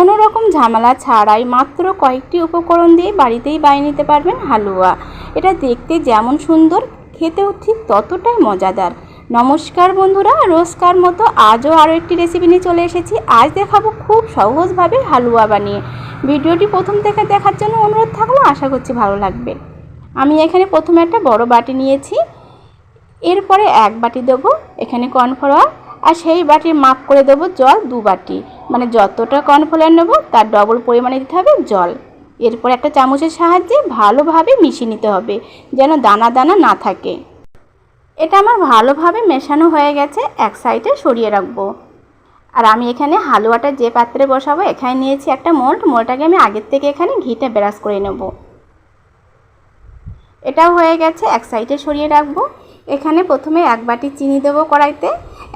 কোনো রকম ঝামেলা ছাড়াই মাত্র কয়েকটি উপকরণ দিয়ে বাড়িতেই বানিয়ে নিতে পারবেন হালুয়া। এটা দেখতে যেমন সুন্দর, খেতেও ঠিক ততটাই মজাদার। নমস্কার বন্ধুরা, রোজকার মতো আজও আরও একটি রেসিপি নিয়ে চলে এসেছি। আজ দেখাবো খুব সহজভাবে হালুয়া বানিয়ে। ভিডিওটি প্রথম থেকে দেখার জন্য অনুরোধ থাকল, আশা করছি ভালো লাগবে। আমি এখানে প্রথমে একটা বড় বাটি নিয়েছি। এরপরে এক বাটি দেবো এখানে কর্নফ্লাওয়ার। আর সেই বাটির মাপ করে দেবো জল দু বাটি। মানে যতটা কর্নফ্লাওয়ার নেব তার ডবল পরিমাণে দিতে হবে জল। এরপর একটা চামচের সাহায্যে ভালোভাবে মিশিয়ে নিতে হবে, যেন দানা দানা না থাকে। এটা আমার ভালোভাবে মেশানো হয়ে গেছে, এক সাইডে সরিয়ে রাখব। আর আমি এখানে হালুয়াটা যে পাত্রে বসাবো, এখানে নিয়েছি একটা মোল্ড। মোলটাকে আমি আগের থেকে এখানে ঘিটা ব্রাশ করে নেব। এটাও হয়ে গেছে, এক সাইডে সরিয়ে রাখব। এখানে প্রথমে এক বাটি চিনি দেবো কড়াইতে।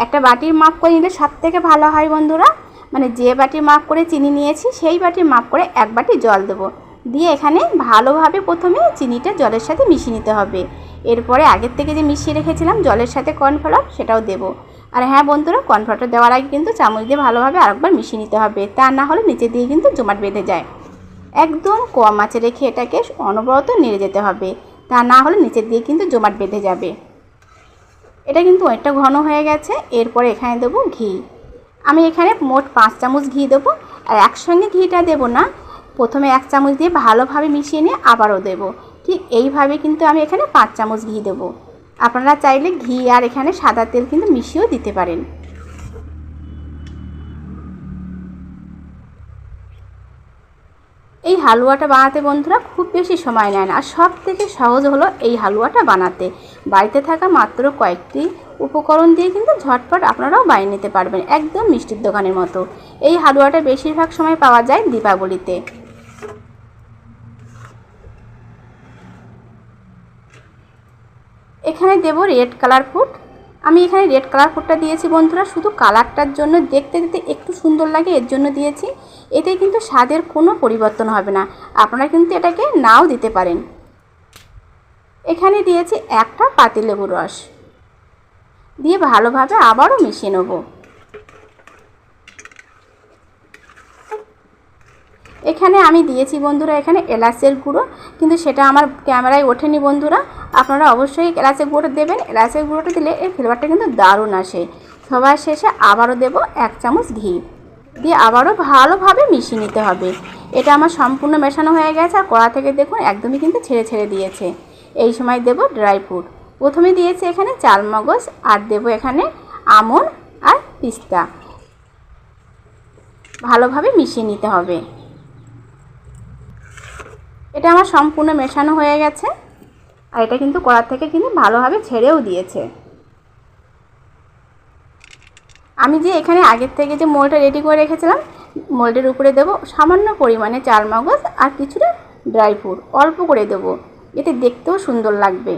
একটা বাটির মাপ করে নিলে সব থেকে ভালো হয় বন্ধুরা। মানে যে বাটির মাপ করে চিনি নিয়েছি, সেই বাটির মাপ করে এক বাটি জল দেবো। দিয়ে এখানে ভালোভাবে প্রথমে চিনিটা জলের সাথে মিশিয়ে নিতে হবে। এরপরে আগের থেকে যে মিশিয়ে রেখেছিলাম, জলের সাথে কর্নফ্লাওয়ার সেটাও দেবো। আর হ্যাঁ বন্ধুরা, কর্নফ্লাওয়ারটা দেওয়ার আগে কিন্তু চামচ দিয়ে ভালোভাবে আরেকবার মিশিয়ে নিতে হবে। তা না হলে নিচে দিয়ে কিন্তু জমাট বেঁধে যায়। একদম কম আঁচে রেখে এটাকে অনবরত নেড়ে যেতে হবে। তা না হলে নিচের দিয়ে কিন্তু জমাট বেঁধে যাবে। এটা কিন্তু অনেকটা ঘন হয়ে গেছে, এরপরে এখানে দেবো ঘি। আমি এখানে মোট পাঁচ চামচ ঘি দেবো, আর একসঙ্গে ঘিটা দেবো না, প্রথমে এক চামচ দিয়ে ভালোভাবে মিশিয়ে নিয়ে আবারও দেবো। ঠিক এইভাবে কিন্তু আমি এখানে পাঁচ চামচ ঘি দেবো। আপনারা চাইলে ঘি আর এখানে সাদা তেল কিন্তু মিশিয়েও দিতে পারেন। এই হালুয়াটা বানাতে বন্ধুরা খুব বেশি সময় নেয় না আর সব থেকে সহজ হলো এই হালুয়াটা বানাতে। বাড়িতে থাকা মাত্র কয়েকটি উপকরণ দিয়ে কিন্তু ঝটপট আপনারাও বানিয়ে নিতে পারবেন, একদম মিষ্টির দোকানের মতো। এই হালুয়াটা বেশিরভাগ সময় পাওয়া যায় দীপাবলিতে। এখানে দেব রেড কালার ফুড আমি এখানে রেড কালার ফুডটা দিয়েছি বন্ধুরা, শুধু কালারটার জন্য দেখতে দেখতে একটু সুন্দর লাগে, এর জন্য দিয়েছি। এতে কিন্তু স্বাদের কোনো পরিবর্তন হবে না। আপনারা কিন্তু এটাকে নাও দিতে পারেন। এখানে দিয়েছি একটা পাতিলেবুর রস। দিয়ে ভালোভাবে আবারও মিশিয়ে নেব। এখানে আমি দিয়েছি বন্ধুরা এখানে এলাচের গুঁড়ো, কিন্তু সেটা আমার ক্যামেরায় ওঠেনি বন্ধুরা। আপনারা অবশ্যই এলাচের গুঁড়োটা দেবেন। এলাচের গুঁড়োটা দিলে এর ফ্লেভারটা কিন্তু দারুণ আসে। সবার শেষে আবারও দেব এক চামচ ঘি। দিয়ে আবারও ভালোভাবে মিশিয়ে নিতে হবে। এটা আমার সম্পূর্ণ মেশানো হয়ে গেছে আর কড়া থেকে দেখুন একদমই কিন্তু ছেড়ে ছেড়ে দিয়েছে। এই সময় দেব ড্রাই ফ্রুট প্রথমে দিয়েছি এখানে চাল মগজ আর দেব এখানে আমন আর পিস্তা। ভালোভাবে মিশিয়ে নিতে হবে। এটা আমার সম্পূর্ণ মেশানো হয়ে গেছে। আর এটা কিন্তু কড়ার থেকে কিন্তু ভালোভাবে ছেড়েও দিয়েছে। আমি যে এখানে আগের থেকে যে মোলটা রেডি করে রেখেছিলাম মোল্ডের উপরে দেবো সামান্য পরিমাণে চাল মগজ আর কিছুটা ড্রাই ফ্রুট অল্প করে দেবো। এতে দেখতেও সুন্দর লাগবে।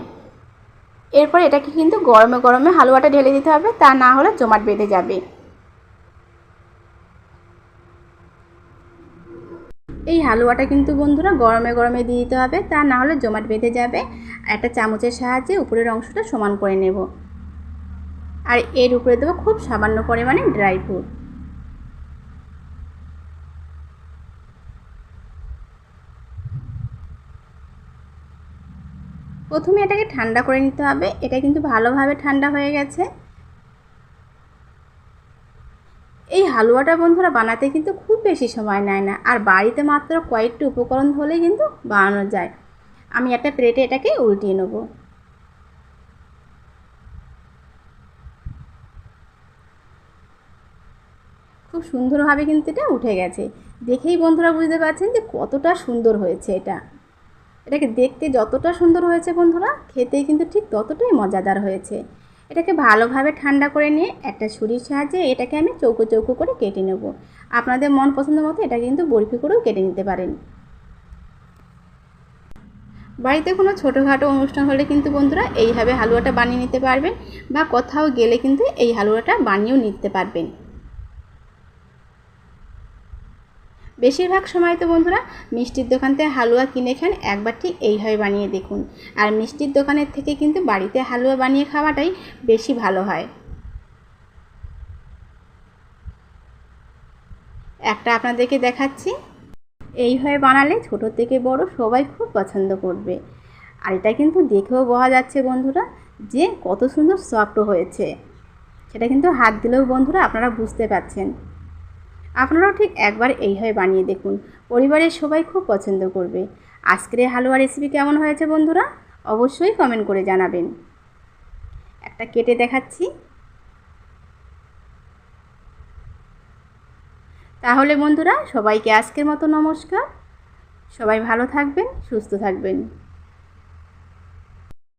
এরপর এটাকে কিন্তু গরমে গরমে হালুয়াটা ঢেলে দিতে হবে, তা না হলে জমাট বেঁধে যাবে। এই হালুয়াটা কিন্তু বন্ধুরা গরমে গরমে দিয়ে দিতে হবে, তা না হলে জমাট বেঁধে যাবে। একটা চামচের সাহায্যে উপরের অংশটা সমান করে নেব। আর এর উপরে দেবো খুব সামান্য পরিমাণে ড্রাই ফ্রুট। প্রথমে এটাকে ঠান্ডা করে নিতে হবে, এটা কিন্তু ভালোভাবে ঠান্ডা হয়ে গেছে। এই হালুয়াটা বন্ধুরা বানাতে কিন্তু খুব বেশি সময় নেয় না। আর বাড়িতে মাত্র কয়েকটি উপকরণ হলেই কিন্তু বানানো যায়। আমি একটা প্লেটে এটাকে উল্টিয়ে নেব। খুব সুন্দরভাবে কিন্তু এটা উঠে গেছে। দেখেই বন্ধুরা বুঝতে পারছেন যে কতটা সুন্দর হয়েছে এটা। এটাকে দেখতে যতটা সুন্দর হয়েছে বন্ধুরা, খেতেই কিন্তু ঠিক ততটাই মজাদার হয়েছে। এটাকে ভালোভাবে ঠান্ডা করে নিয়ে একটা ছুরির সাহায্যে এটাকে আমি চৌকো চৌকো করে কেটে নেব। আপনাদের মন পছন্দ মতো এটা কিন্তু বরফি করেও কেটে নিতে পারেন। বাড়িতে কোনো ছোটোখাটো অনুষ্ঠান হলে কিন্তু বন্ধুরা এইভাবে হালুয়াটা বানিয়ে নিতে পারবেন বা কোথাও গেলে কিন্তু এই হালুয়াটা বানিয়েও নিতে পারবেন। বেশিরভাগ সময় তো বন্ধুরা মিষ্টির দোকান থেকে হালুয়া কিনে খান একবার ঠিক এইভাবে বানিয়ে দেখুন। আর মিষ্টির দোকানের থেকে কিন্তু বাড়িতে হালুয়া বানিয়ে খাওয়াটাই বেশি ভালো হয়। একটা আপনাদেরকে দেখাচ্ছি। এইভাবে বানালে ছোট থেকে বড় সবাই খুব পছন্দ করবে। আর এটা কিন্তু দেখেও বোঝা যাচ্ছে বন্ধুরা যে কত সুন্দর সফট হয়েছে। সেটা কিন্তু হাত দিলেও বন্ধুরা আপনারা বুঝতে পারছেন। আপনারাও ঠিক একবার এইভাবে বানিয়ে দেখুন। পরিবারের সবাই খুব পছন্দ করবে। আজকের এই হালুয়া রেসিপি কেমন হয়েছে বন্ধুরা? অবশ্যই কমেন্ট করে জানাবেন। একটা কেটে দেখাচ্ছি। তাহলে বন্ধুরা, সবাইকে আজকের মতো নমস্কার। সবাই ভালো থাকবেন, সুস্থ থাকবেন।